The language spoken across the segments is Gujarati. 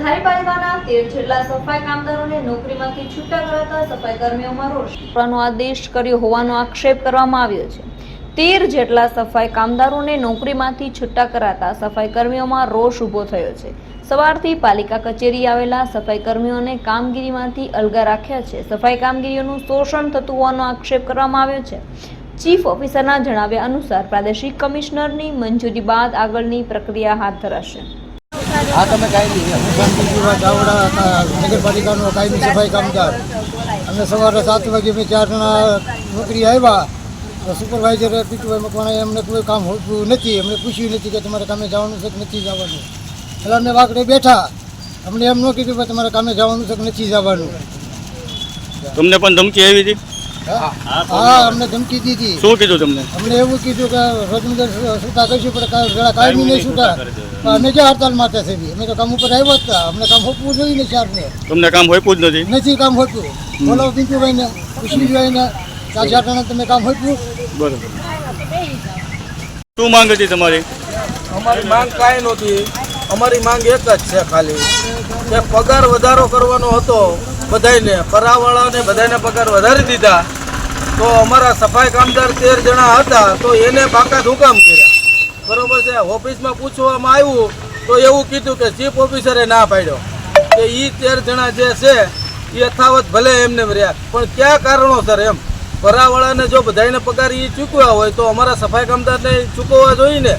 સફાઈ કામદારોને નોકરીમાંથી છૂટા કરાતા સફાઈ કર્મીઓમાં આદેશ કર્યો હોવાનો આક્ષેપ કરવામાં આવ્યો છે. તેર જેટલા સફાઈ કામદારોને નોકરીમાંથી છૂટા કરાતા સફાઈ કર્મીઓમાં રોષ ઊભો થયો છે. સવારથી પાલિકા કચેરી આવેલા સફાઈ કર્મીઓને કામગીરીમાંથી અલગા રાખ્યા છે. સફાઈ કામગીરીઓનું શોષણ થતું હોવાનો આક્ષેપ કરવામાં આવ્યો છે. ચીફ ઓફિસરના જણાવ્યા અનુસાર પ્રાદેશિક કમિશનરની મંજૂરી બાદ આગળની પ્રક્રિયા હાથ ધરાશે. હા તમે કાયમી હું શાંતિજીવા ચાવડા નગરપાલિકાનો કાયમી સફાઈ કામદાર. અમે સવારે સાત વાગે મેં ચાર જણા નોકરી આવ્યા તો સુપરવાઇઝર પીટુભાઈ મકવાણાએ અમને કોઈ કામ હોતું નથી. અમને પૂછ્યું નથી કે તમારે કામે જવાનું છે કે નથી જવાનું. એટલે અમે વાકડે બેઠા. અમને એમ ન કીધું કે તમારે કામે જવાનું છે કે નથી જવાનું. તમને પણ ધમકી આવી હતી? હા? અમને ધમકી દીધી. શું કીધું તમને? અમને એવું કીધું કે રોજમદાર છૂટા કરીશું પણ કાંઈ જરા નહીં છૂટા અમે ક્યાં હડતાલ માટે છે? અમે તો કામ ઉપર આવ્યા જ હતા. અમને કામ હોપવું જોઈએ ને ચારને તમને કામ હોઈપું જ નથી? નથી કામ હોતું બોલો પિંકુભાઈ ને કુશલીભાઈ ને ચાર જણા તમે કામ હોતું બરોબર. શું માંગ હતી તમારી? અમારી માંગ કાંઈ નહોતી. અમારી માંગ એક જ છે ખાલી કે પગાર વધારો કરવાનો હતો બધાયને પરાવાળાને બધાને પગાર વધારી દીધા. તો અમારા સફાઈ કામદાર તેર જણા હતા, તો એને બાકાત હુકામ કર્યા. બરોબર છે? ઓફિસમાં પૂછવામાં આવ્યું, તો એવું કીધું કે ચીફ ઓફિસરે ના પાડ્યો. કે એ તેર જણા જે છે એ યથાવત ભલે એમને રહ્યા પણ કયા કારણોસર એમ? પરાવાળાને જો બધાને પગાર એ ચૂકવ્યા હોય, તો અમારા સફાઈ કામદારને ચૂકવવા જોઈએ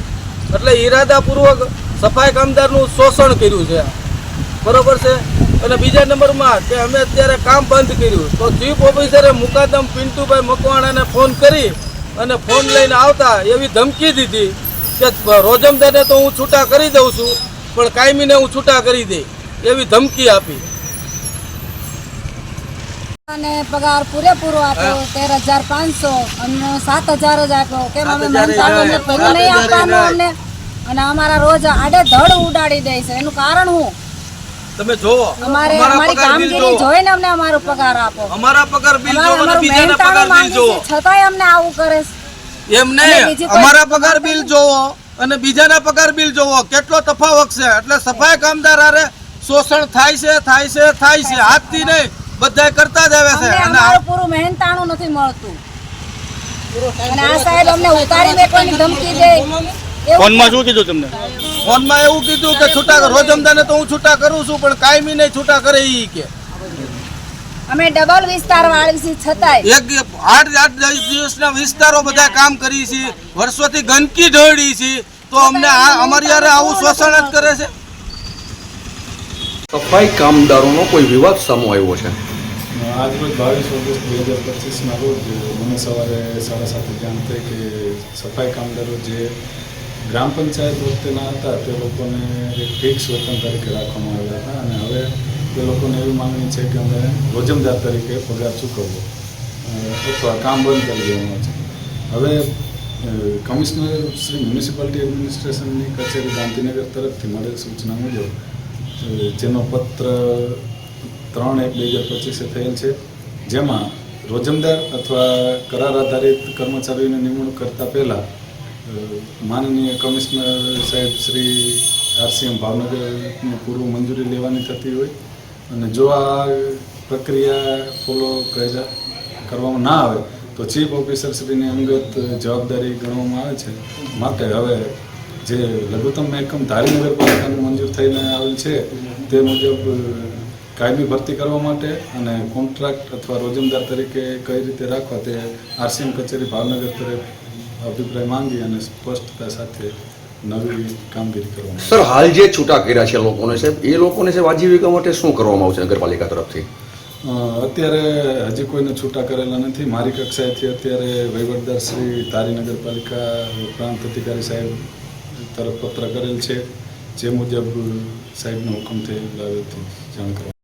એટલે ઈરાદાપૂર્વક સફાઈ કામદારનું શોષણ કર્યું છે. બરોબર છે? અને બીજા નંબરમાં કે અમે અત્યારે કામ બંધ કર્યું. તો ચીફ ઓફિસરે મુકાદમ પિન્ટુભાઈ મકવાણાને ફોન કરી અને ફોન લઈને આવતા એવી ધમકી દીધી કે રોજમદારને તો હું છૂટા કરી દઉં છું પણ કાયમીને હું છૂટા કરી દઈ એવી ધમકી આપી. અને પગાર પૂરેપૂરો આપ્યો તેર હજાર પાંચસો અને સાત હજાર જ આપ્યો. કેમ અમે મહેનતાણું નહીં આપવાનું અમને. અને અમારા રોજ આડે ધડ ઉડાડી દે છે. એનું કારણ હું? તમે જોવો અમારે અમારી કામગીરી જોઈને અમને અમારો પગાર આપો. અમારા પગાર બિલ જોવો અને બીજાના પગાર બિલ જોવો છતાંય અમને આવું કરે છે. એમ નહીં અમારા પગાર બિલ જોવો અને બીજાના પગાર બિલ જોવો કેટલો તફાવત છે. એટલે સફાઈ કામદાર આરે શોષણ થાય છે થાય છે થાય છે. હાથથી નહીં બધાય કરતા જ આવે છે. અને અમારું પૂરું મહેનતાણું નથી મળતું. અને આ સાહેબ અમને ઉતારી મેકવાની ધમકી દે ફોનમાં શું કીધું તમને? ફોનમાં એવું કીધું કે છૂટા રોજ અમદાને તો હું છૂટા કરું છું પણ કાયમી નહીં છૂટા કરે ઈ કે. અમે ડબલ વિસ્તાર વાળી છીએ છતાંય. એક આઠ આઠ દિવસના વિસ્તારો બધા કામ કરી છે વર્ષોથી ગંદકી ઢળી છે તો અમને આ અમારી યારે આવું શોષણ જ કરે છે. સફાઈ કામદારોનો કોઈ વિવાદ સામો આવ્યો છે? આજરોજ બાવીસ ઓગસ્ટ બે હજાર પચીસના રોજ મને સવારે સાડા સાતે જાણ થઈ કે સફાઈ કામદારો જે ગ્રામ પંચાયત વખતેના હતા, તે લોકોને એક ફિક્સ વેતન તરીકે રાખવામાં આવ્યા હતા અને હવે તે લોકોને એવી માંગણી છે કે અમે રોજમદાર તરીકે પગાર ચૂકવવો અથવા કામ બંધ કરી દેવાનું છે. હવે કમિશનર શ્રી મ્યુનિસિપાલિટી એડમિનિસ્ટ્રેશનની કચેરી ગાંધીનગર તરફથી મળેલ સૂચના મુજબ જેનો પત્ર ત્રણ એક બે હજાર પચીસે થયેલ છે, જેમાં રોજમદાર અથવા કરાર આધારિત કર્મચારીઓની નિમણૂક કરતા પહેલાં માનનીય કમિશનર સાહેબ શ્રી આરસીએમ ભાવનગરની પૂર્વ મંજૂરી લેવાની થતી હોય અને જો આ પ્રક્રિયા ફોલો કર્યા કરવામાં ના આવે, તો ચીફ ઓફિસર શ્રીની અંગત જવાબદારી ગણવામાં આવે છે. માટે હવે જે લઘુત્તમ એકમ ધારી નગરપાલિકાનું મંજૂર થઈને આવેલ છે, તે મુજબ કાયમી ભરતી કરવા માટે અને કોન્ટ્રાક્ટ અથવા રોજમદાર તરીકે કઈ રીતે રાખવા તે આરસીએમ કચેરી ભાવનગર તરફ અભિપ્રાય માંગી અને સ્પષ્ટતા સાથે નવી કામગીરી કરવામાં સર હાલ જે છૂટા કર્યા છે લોકોને સાહેબ એ લોકોને સાહેબ આજીવિકા માટે શું કરવામાં આવશે નગરપાલિકા તરફથી? અત્યારે હજી કોઈને છૂટા કરેલા નથી. મારી કક્ષાએથી અત્યારે વહીવટદાર શ્રી તારી નગરપાલિકા પ્રાંત અધિકારી સાહેબ તરફ પત્ર કરેલ છે. જે મુજબ સાહેબનો હુકમ થયેલા જાણ કરવા